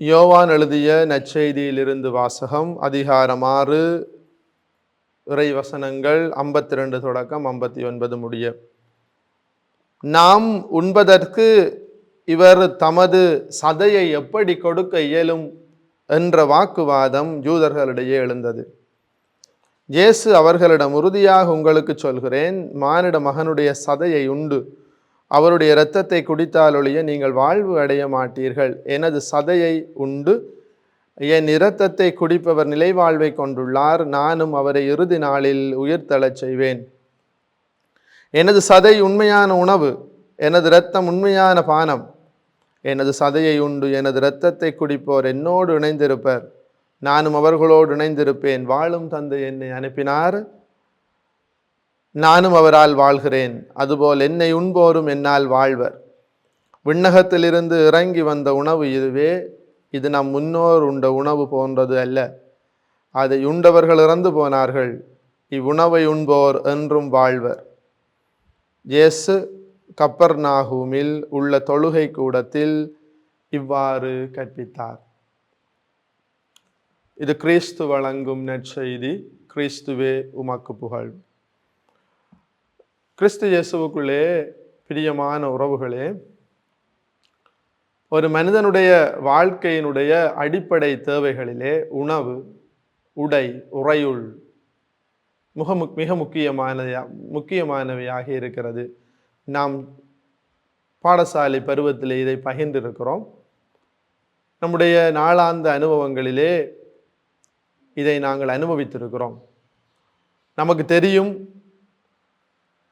யோவான் எழுதிய நற்செய்தியிலிருந்து வாசகம் அதிகாரம் ஆறு இறைவசனங்கள் ஐம்பத்தி ரெண்டு தொடக்கம் ஐம்பத்தி ஒன்பது முடிய. நாம் உண்பதற்கு இவர் தமது சதையை எப்படி கொடுக்க இயலும் என்ற வாக்குவாதம் யூதர்களிடையே எழுந்தது. இயேசு அவர்களிடம் உறுதியாக உங்களுக்கு சொல்கிறேன் மானிட மகனுடைய சதையை உண்டு. அவருடைய இரத்தத்தை குடித்தாலொழிய நீங்கள் வாழ்வு அடைய மாட்டீர்கள். எனது சதையை உண்டு. என் இரத்தத்தை குடிப்பவர் நிலைவாழ்வை கொண்டுள்ளார். நானும் அவரை இறுதி நாளில் உயிர்த்தளச் செய்வேன். எனது சதை உண்மையான உணவு. எனது இரத்தம் உண்மையான பானம். எனது சதையை உண்டு. எனது இரத்தத்தை குடிப்போர் என்னோடு இணைந்திருப்பர். நானும் அவர்களோடு இணைந்திருப்பேன். வாழும் தந்தை என்னை அனுப்பினார். நானும் அவரால் வாழ்கிறேன். அதுபோல் என்னை உண்போரும் என்னால் வாழ்வர். விண்ணகத்திலிருந்து இறங்கி வந்த உணவு இதுவே. இது நம் முன்னோர் உண்ட உணவு போன்றது அல்ல. அதை உண்டவர்கள் இறந்து போனார்கள். இவ்வுணவை உண்போர் என்றும் வாழ்வர். இயேசு கப்பர் நாகூமில் உள்ள தொழுகை கூடத்தில் இவ்வாறு கற்பித்தார். இது கிறிஸ்து வழங்கும் நற்செய்தி. கிறிஸ்துவே உமக்கு புகழ். கிறிஸ்து இயேசுவுக்குள்ளே பிரியமான உறவுகளே ஒரு மனிதனுடைய வாழ்க்கையினுடைய அடிப்படை தேவைகளிலே உணவு உடை உறையுள் முக மிக முக்கியமான முக்கியமானவையாக இருக்கிறது. நாம் பாடசாலை பருவத்திலே இதை பகிர்ந்திருக்கிறோம். நம்முடைய நாளாந்த அனுபவங்களிலே இதை நாங்கள் அனுபவித்திருக்கிறோம். நமக்கு தெரியும்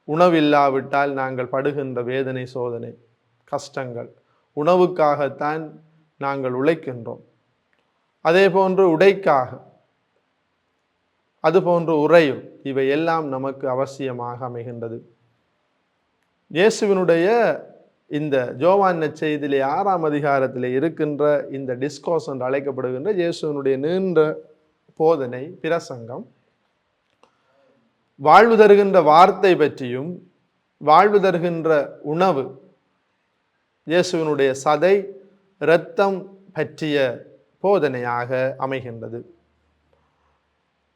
உணவில்லாவிட்டால் நாங்கள் படுகின்ற வேதனை சோதனை கஷ்டங்கள். உணவுக்காகத்தான் நாங்கள் உழைக்கின்றோம். அதே போன்று உடைக்காக அதுபோன்று உறையும். இவை எல்லாம் நமக்கு அவசியமாக அமைகின்றது. இயேசுவினுடைய இந்த ஜோவான் செய்தியிலே ஆறாம் அதிகாரத்தில் இருக்கின்ற இந்த டிஸ்கோஸ் என்று அழைக்கப்படுகின்ற இயேசுவினுடைய நீண்ட போதனை பிரசங்கம் வாழ்வு தருகின்ற வார்த்தை பற்றியும் வாழ்வு தருகின்ற உணவு இயேசுவினுடைய சதை இரத்தம் பற்றிய போதனையாக அமைகின்றது.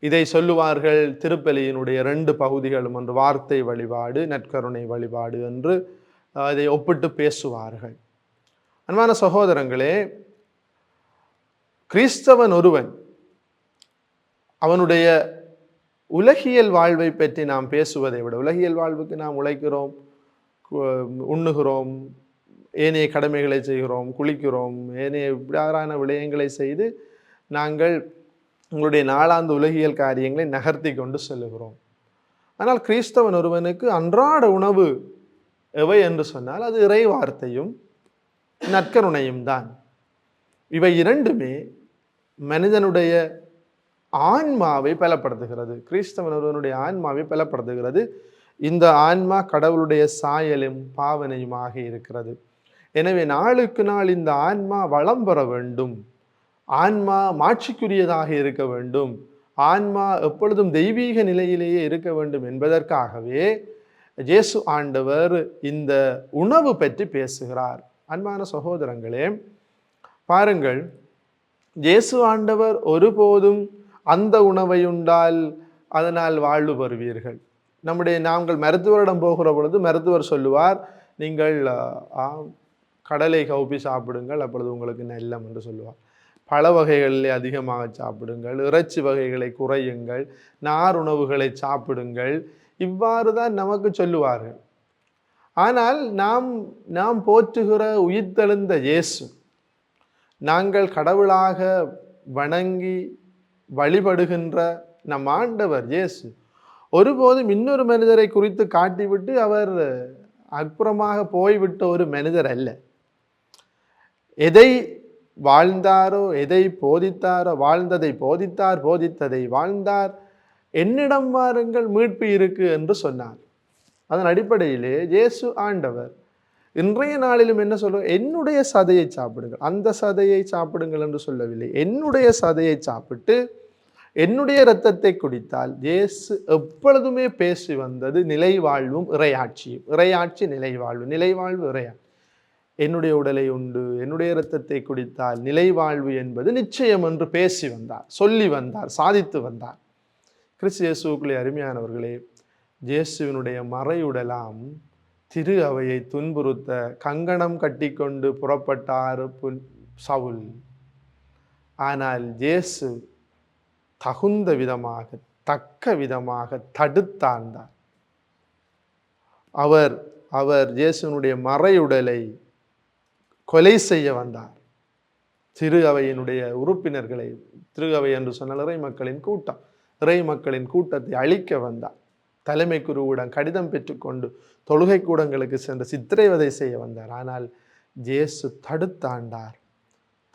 இதை சொல்லுவார்கள் திருப்பலியினுடைய ரெண்டு பகுதிகளும் ஒன்று வார்த்தை வழிபாடு நற்கருணை வழிபாடு என்று அதை ஒப்பிட்டு பேசுவார்கள். அன்பான சகோதரங்களே கிறிஸ்தவன் ஒருவன் அவனுடைய உலகியல் வாழ்வை பற்றி நாம் பேசுவதை விட உலகியல் வாழ்வுக்கு நாம் உழைக்கிறோம் உண்ணுகிறோம் ஏனைய கடமைகளை செய்கிறோம் குளிக்கிறோம் ஏனைய இவ்வாறான விடயங்களை செய்து நாங்கள் உங்களுடைய நாளாந்த உலகியல் காரியங்களை நகர்த்தி கொண்டு செல்லுகிறோம். ஆனால் கிறிஸ்தவன் ஒருவனுக்கு அன்றாட உணவு எவை என்று சொன்னால் அது இறை வார்த்தையும் நற்கருணையும் தான். இவை இரண்டுமே மனிதனுடைய ஆன்மாவை பலப்படுத்துகிறது. கிறிஸ்தவன் ஒருவனுடைய ஆன்மாவை பலப்படுத்துகிறது. இந்த ஆன்மா கடவுளுடைய சாயலும் பாவனையுமாக இருக்கிறது. எனவே நாளுக்கு நாள் இந்த ஆன்மா வளம் பெற வேண்டும். ஆன்மா மாட்சிக்குரியதாக இருக்க வேண்டும். ஆன்மா எப்பொழுதும் தெய்வீக நிலையிலேயே இருக்க வேண்டும் என்பதற்காகவே ஜேசு ஆண்டவர் இந்த உணவு பற்றி பேசுகிறார். அன்பான சகோதரங்களே பாருங்கள். ஜேசு ஆண்டவர் ஒருபோதும் அந்த உணவை உண்டால் அதனால் வாழ்வு பெறுவீர்கள். நம்முடைய நாங்கள் மருத்துவரிடம் போகிற பொழுது மருத்துவர் சொல்லுவார் நீங்கள் கடலை கவுப்பி சாப்பிடுங்கள் அப்பொழுது உங்களுக்கு நல்லம் என்று சொல்லுவார். பழ வகைகளிலே அதிகமாக சாப்பிடுங்கள் இறைச்சி வகைகளை குறையுங்கள் நார் உணவுகளை சாப்பிடுங்கள் இவ்வாறு தான் நமக்கு சொல்லுவார்கள். ஆனால் நாம் நாம் போற்றுகிற உயிர்த்தெழுந்த இயேசு நாங்கள் கடவுளாக வணங்கி வழிபடுகின்ற நம் ஆண்டவர் இயேசு. ஒருபோதும் இன்னொரு மனிதரை குறித்து காட்டிவிட்டு அவர் அற்புறமாக போய்விட்ட ஒரு மனிதர் அல்ல. எதை வாழ்ந்தாரோ எதை போதித்தாரோ வாழ்ந்ததை போதித்தார் போதித்ததை வாழ்ந்தார் என்னிடம் வாருங்கள் மீட்பு இருக்கு என்று சொன்னார். அதன் அடிப்படையிலே இயேசு ஆண்டவர் இன்றைய நாளிலும் என்ன சொல்ல என்னுடைய சதையை சாப்பிடுங்கள். அந்த சதையை சாப்பிடுங்கள் என்று சொல்லவில்லை. என்னுடைய சதையை சாப்பிட்டு என்னுடைய இரத்தத்தை குடித்தால் இயேசு எப்பொழுதுமே பேசி வந்தது நிலை வாழ்வும் இறையாட்சியும் இறையாட்சி நிலை வாழ்வு நிலை வாழ்வு இறையாட்சி என்னுடைய உடலை உண்டு. என்னுடைய இரத்தத்தை குடித்தால் நிலை வாழ்வு என்பது நிச்சயம் என்று பேசி வந்தார். சொல்லி வந்தார். சாதித்து வந்தார். கிறிஸ்து இயேசுக்குள்ளே அருமையானவர்களே இயேசுவினுடைய மறையுடலாம் திரு அவையை துன்புறுத்த கங்கணம் கட்டிக்கொண்டு புறப்பட்டார் புன் சவுல். ஆனால் இயேசு தகுந்த விதமாக தக்க விதமாக தடுத்தாண்டார் அவர் அவர் இயேசுனுடைய மறையுடலை கொலை செய்ய வந்தார். திரு அவையினுடைய உறுப்பினர்களை திரு அவை என்று சொன்னால் இறை மக்களின் கூட்டம் இறை மக்களின் கூட்டத்தை அழிக்க வந்தார். தலைமை குருவிடம் கடிதம் பெற்றுக்கொண்டு தொழுகை கூடங்களுக்கு சென்று சித்திரைவதை செய்ய வந்தார். ஆனால் ஜேசு தடுத்தாண்டார்.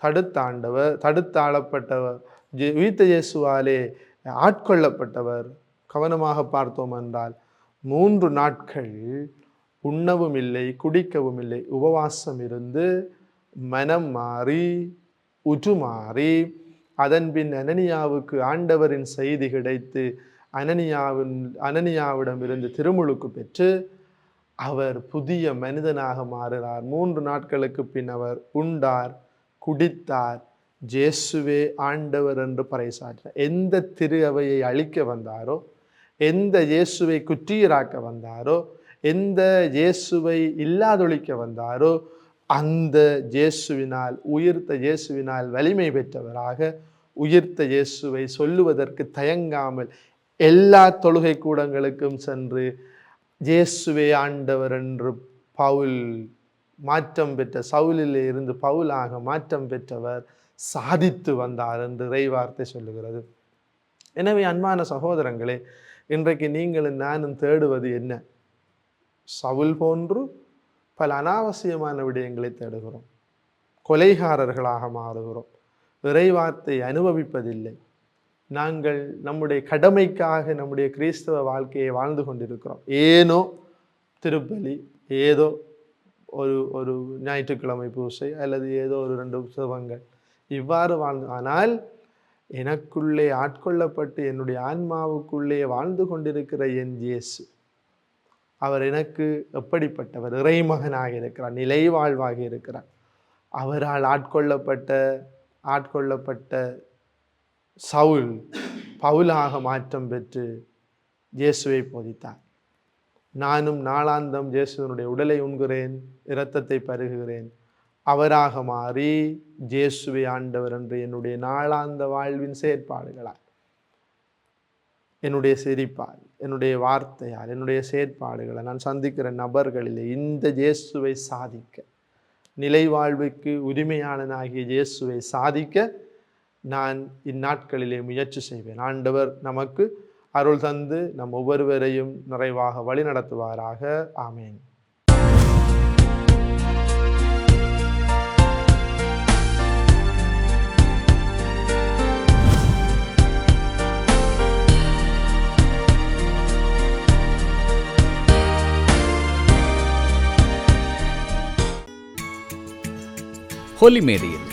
தடுத்தாண்டவர் தடுத்தாளப்பட்டவர் ஜே- உயிர்த்த இயேசுவாலே ஆட்கொள்ளப்பட்டவர். கவனமாக பார்த்தோம் என்றால் மூன்று நாட்கள் உண்ணவும் இல்லை குடிக்கவும் இல்லை. உபவாசம் இருந்து மனம் மாறி உற்றுமாறி அதன்பின் அனனியாவுக்கு ஆண்டவரின் செய்தி கிடைத்து அனனியாவின் அனனியாவிடமிருந்து திருமுழுக்கு பெற்று அவர் புதிய மனிதனாக மாறினார் மூன்று நாட்களுக்கு பின் அவர் உண்டார் குடித்தார். ஜேசுவே ஆண்டவர் என்று பறைசாற்றினார். எந்த திரு அவையை அழிக்க வந்தாரோ எந்த இயேசுவை குற்றியராக்க வந்தாரோ எந்த இயேசுவை இல்லாதொழிக்க வந்தாரோ அந்த இயேசுவினால் உயிர்த்த இயேசுவினால் வலிமை பெற்றவராக உயிர்த்த இயேசுவை சொல்லுவதற்கு தயங்காமல் எல்லா தொழுகை கூடங்களுக்கும் சென்று ஜேசுவே ஆண்டவர் என்று பவுல் மாற்றம் பெற்ற சவுலிலே இருந்து பவுலாக மாற்றம் பெற்றவர் சாதித்து வந்தார் என்று இறைவார்த்தை சொல்லுகிறது. எனவே அன்பான சகோதரங்களே இன்றைக்கு நீங்களும் நானும் தேடுவது என்ன? சவுல் போன்று பல அனாவசியமான விடயங்களை தேடுகிறோம். கொலைகாரர்களாக மாறுகிறோம். இறைவார்த்தை அனுபவிப்பதில்லை. நாங்கள் நம்முடைய கடமைக்காக நம்முடைய கிறிஸ்தவ வாழ்க்கையை வாழ்ந்து கொண்டிருக்கிறோம். ஏனோ திருப்பலி ஏதோ ஒரு ஒரு ஞாயிற்றுக்கிழமை பூசை அல்லது ஏதோ ஒரு ரெண்டு உற்சவங்கள் இவ்வாறு வாழ்ந்து ஆனால் எனக்குள்ளே ஆட்கொள்ளப்பட்டு என்னுடைய ஆன்மாவுக்குள்ளே வாழ்ந்து கொண்டிருக்கிற என் இயேசு அவர் எனக்கு எப்படிப்பட்டவர்? இறைமகனாக இருக்கிறார் நிலை வாழ்வாக இருக்கிறார். அவரால் ஆட்கொள்ளப்பட்ட ஆட்கொள்ளப்பட்ட சவுல் பவுலாக மாற்றம் பெற்று இயேசுவை போதித்தார். நானும் நாளாந்தம் இயேசுவனுடைய உடலை உண்கிறேன் இரத்தத்தை பருகுகிறேன். அவராக மாறி இயேசுவை ஆண்டவர் என்று என்னுடைய நாளாந்த வாழ்வின் செயற்பாடுகளால் என்னுடைய சிரிப்பால் என்னுடைய வார்த்தையால் என்னுடைய செயற்பாடுகளை நான் சந்திக்கிற நபர்களிலே இந்த இயேசுவை சாதிக்க நிலை வாழ்வுக்கு உரிமையாளனாகிய இயேசுவை சாதிக்க நான் இந்நாட்களிலே முயற்சி செய்வேன். ஆண்டவர் நமக்கு அருள் தந்து நம் ஒவ்வொருவரையும் நிறைவாக வழிநடத்துவாராக ஆமேன். ஹோலி மேடையில்